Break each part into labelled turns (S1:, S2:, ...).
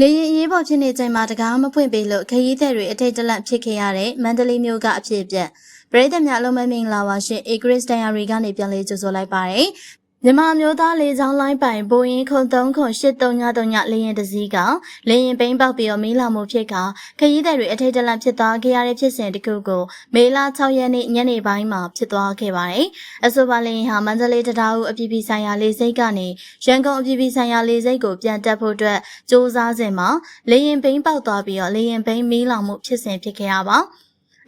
S1: လေရင်အရေးပေါ်ဖြစ်နေချိန်မှာတကားမဖွင့်ပေးလို့ခရီးသည်တွေအထိတ်တလန့်ဖြစ်ခဲ့ရတဲ့မန္တလေးမြို့ကအဖြစ်အပျက်ပရိသတ်များအလုံးမမင်္ဂလာပါရှင်အေဂရစ်တန်ယာရီကနေပြန်လေးကြိုဆိုလိုက်ပါတယ် မြန်မာမျိုးသားလေကြောင်းလိုင်းပိုင်ဘိုးရင်ခုံ3ခု8333လေရင်တစ်စီးကလေရင်ပိန်းပေါက်ပြီးတော့မီးလောင်မှုဖြစ်ကခရီးသည်တွေအထိတ်တလန့်ဖြစ်သွားခဲ့ရတဲ့ဖြစ်စဉ်တစ်ခုကိုမေလ6ရက်နေ့ညနေပိုင်းမှာဖြစ်သွားခဲ့ပါတယ်။အဆိုပါလေရင်ဟာမန္တလေးတံတားဦးအပြည်ပြည်ဆိုင်ရာလေဆိပ်ကနေရန်ကုန်အပြည်ပြည်ဆိုင်ရာလေဆိပ်ကိုပြန်တက်ဖို့အတွက်စ조사စဉ်မှာလေရင်ပိန်းပေါက်သွားပြီးတော့လေရင်ပိန်းမီးလောင်မှုဖြစ်စဉ်ဖြစ်ခဲ့ရပါ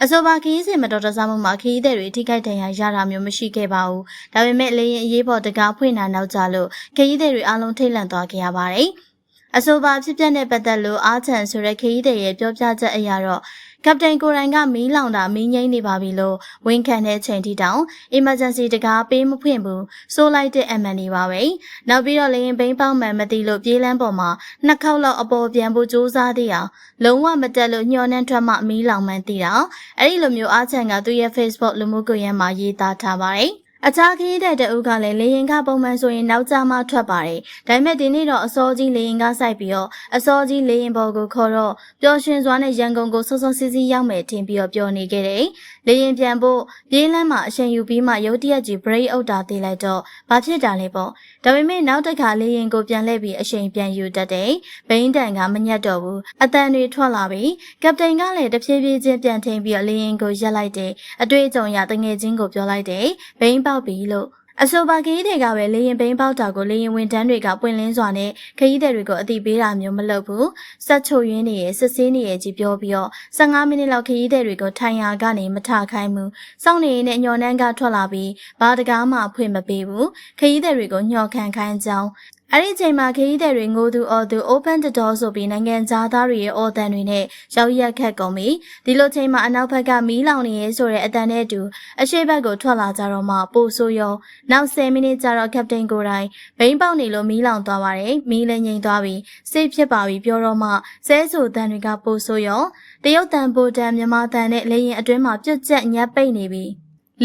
S1: အဆိုပါခရီးစဉ်မတော်တဆမှုမှာခရီးသည်တွေထိခိုက်ဒဏ်ရာရတာမျိုးမရှိခဲ့ပါဘူး။ဒါပေမဲ့လေရင်အရေးပေါ်တကားဖွင့်တာနောက်ကျလို့ခရီးသည်တွေအလုံးထိတ်လန့်သွားခဲ့ရပါတယ်။ အဆိုပါဖြစ်ပျက်တဲ့ပတ်သက်လို့အားချန်ဆိုတဲ့ခရီးသည်ရဲ့ပြောပြချက်အရတော့ကပတိန်ကိုရိုင်ကမီးလောင်တာမီးငိမ့်နေပါပြီလို့ဝန်ခံတဲ့ချိန်ထိတောင် emergency တကားပေးမဖွင့်ဘူးဆိုလိုက်တဲ့အမှန်နေပါပဲနောက်ပြီးတော့လေရင်ဘိန်းပေါက်မှန်မသိလို့ပြေးလန်းပေါ်မှာနှစ်ခေါက်လောက်အပေါ်ပြန်ဖို့စူးစမ်းသေးအောင်လုံးဝမတက်လို့ညှော်နှန်းထွက်မှမီးလောင်မှန်းသိတာအဲ့ဒီလိုမျိုးအားချန်ကသူ့ရဲ့ Facebook လူမှုကွန်ရက်မှာရေးသားထားပါတယ် အခြားခရီးတဲ့တအုပ်ကလည်းလေရင်ကပုံမှန်ဆိုရင်နောက်ကျမှထွက်ပါတယ်။ဒါပေမဲ့ဒီနေ့တော့အစောကြီးလေရင်ကစိုက်ပြီးတော့အစောကြီးလေရင်ပေါ်ကိုခေါ်တော့ပျော်ရွှင်စွာနဲ့ရန်ကုန်ကိုစောစောစီးစီးရောက်မယ်ထင်ပြီးတော့ပျော်နေခဲ့တယ်။လေရင်ပြန်ဖို့ပြေးလမ်းမှာအချိန်ယူပြီးမှရုတ်တရက်ကြီး break အုပ်တာသေးလိုက်တော့ဘာဖြစ်တာလဲပေါ့။ဒါပေမဲ့နောက်တစ်ခါလေရင်ကိုပြန်လှည့်ပြီးအချိန်ပြန်ယူတတ်တယ်။ဘိန်းတန်ကမညက်တော့ဘူး။အတန်တွေထွက်လာပြီ။ကပတိန်ကလည်းတဖြည်းဖြည်းချင်းပြန်ထိန်ပြီးတော့လေရင်ကိုရက်လိုက်တယ်။အတွေ့အကြုံရတငယ်ချင်းကိုပြောလိုက်တယ်။ဘိန်းပေါက်ပြီလို့အဆိုပါခရီးတွေကပဲလေရင်ဘိန်းပေါက်တာကိုလေရင်ဝန်တန်းတွေကပွင့်လင်းစွာနဲ့ခရီးသည်တွေကိုအတိပေးတာမျိုးမလုပ်ဘူး။စက်ချိုရင်းနေရဲ့စစ်ဆေးနေရဲ့ကြီးပြောပြီးတော့15မိနစ်လောက်ခရီးသည်တွေကိုထိုင်ရာကနေမထခိုင်းဘူး။စောင့်နေရင်နဲ့ညော်နှန်းကထွက်လာပြီးဘာတကားမှဖွင့်မပေးဘူး။ခရီးသည်တွေကိုညှော်ခံခိုင်းကြောင်းအဲ့ဒီချိန်မှာခရီးသည်တွေငိုသူအော်သူ open the door ဆိုပြီးနိုင်ငံသားတွေရဲ့အော်တန်တွေနဲ့ရောက်ရက်ခတ်ကုန်ပြီဒီလိုချိန်မှာအနောက်ဘက်ကမီးလောင်နေရဲဆိုတဲ့အတန်နဲ့အတူအရှိဘက်ကိုထွက်လာကြတော့မှပိုဆိုးရောနောက်10မိနစ်ကြာတော့ကပတိန်ကိုယ်တိုင်ဘိန်းပေါက်နေလို့မီးလောင်သွားပါတယ်မီးလည်းငြိမ်သွားပြီစိတ်ဖြစ်ပါပြီပြောတော့မှဆဲဆူတန်တွေကပိုဆိုးရောတရုတ်တန်ပိုတန်မြန်မာတန်နဲ့လေရင်အတွင်းမှာပြုတ်ကျက်ညက်ပိတ်နေပြီ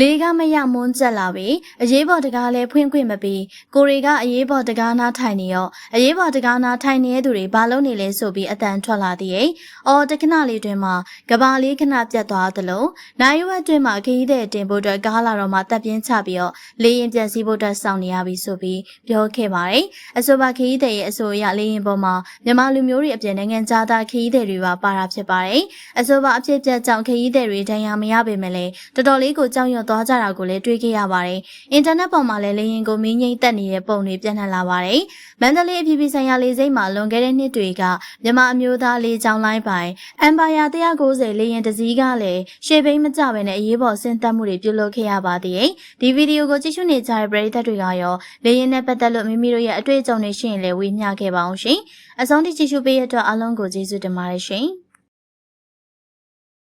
S1: လေးကမရမွန်းကျက်လာပြီအရေးပေါ်တကားလဲဖွင့်ခွင့်မပြီးကိုရီကအရေးပေါ်တကားနားထိုင်နေရောအရေးပေါ်တကားနားထိုင်နေတဲ့သူတွေဘာလုပ်နေလဲဆိုပြီးအတန်ထွက်လာသေးရဲ့အော်တခဏလေးတွင်မှာကဘာလေးခဏပြတ်သွားသလိုနိုင်ရွက်တွင်မှာခရီးတဲ့တင်ဖို့အတွက်ကားလာတော့မှတပ်ပြင်းချပြီးတော့လေရင်ပြန်စီဖို့အတွက်စောင့်နေရပြီဆိုပြီးပြောခဲ့ပါတယ်အဆိုပါခရီးတဲ့ရဲ့အဆိုအရလေရင်ပေါ်မှာမြန်မာလူမျိုးတွေအပြင်နိုင်ငံခြားသားခရီးတဲ့တွေပါပါတာဖြစ်ပါတယ်အဆိုပါအဖြစ်ပြတ်ကြောင့်ခရီးတဲ့တွေဒဏ်ရာမရပေမဲ့လည်းတော်တော်လေးကိုကြောက်ရွံ့သွားကြတာကိုလည်းတွေ့ခဲ့ရပါတယ်။အင်တာနက်ပေါ်မှာလည်းလေရင်ကိုမင်းငိမ့်တက်နေတဲ့ပုံတွေပြန့်နှံ့လာပါတယ်။မန္တလေးအပြည်ပြည်ဆိုင်ရာလေဆိပ်မှာလွန်ခဲ့တဲ့နှစ်တွေကမြန်မာအမျိုးသားလေကြောင်းလိုင်းပိုင်အမ်ပါယာ190လေရင်တစည်းကလည်းရှေ့ဘိန်းမကြဘဲနဲ့အရေးပေါ်ဆင်းသက်မှုတွေပြုလုပ်ခဲ့ရပါသေးတယ်။ဒီဗီဒီယိုကိုကြည့်ရှုနေကြတဲ့ပရိသတ်တွေကရောလေရင်နဲ့ပတ်သက်လို့မိမိတို့ရဲ့အတွေ့အကြုံတွေရှိရင်လည်းဝေမျှခဲ့ပါအောင်ရှင်။အဆုံးထိကြည့်ရှုပေးရတဲ့အတွက်အားလုံးကိုကျေးဇူးတင်ပါတယ်ရှင်။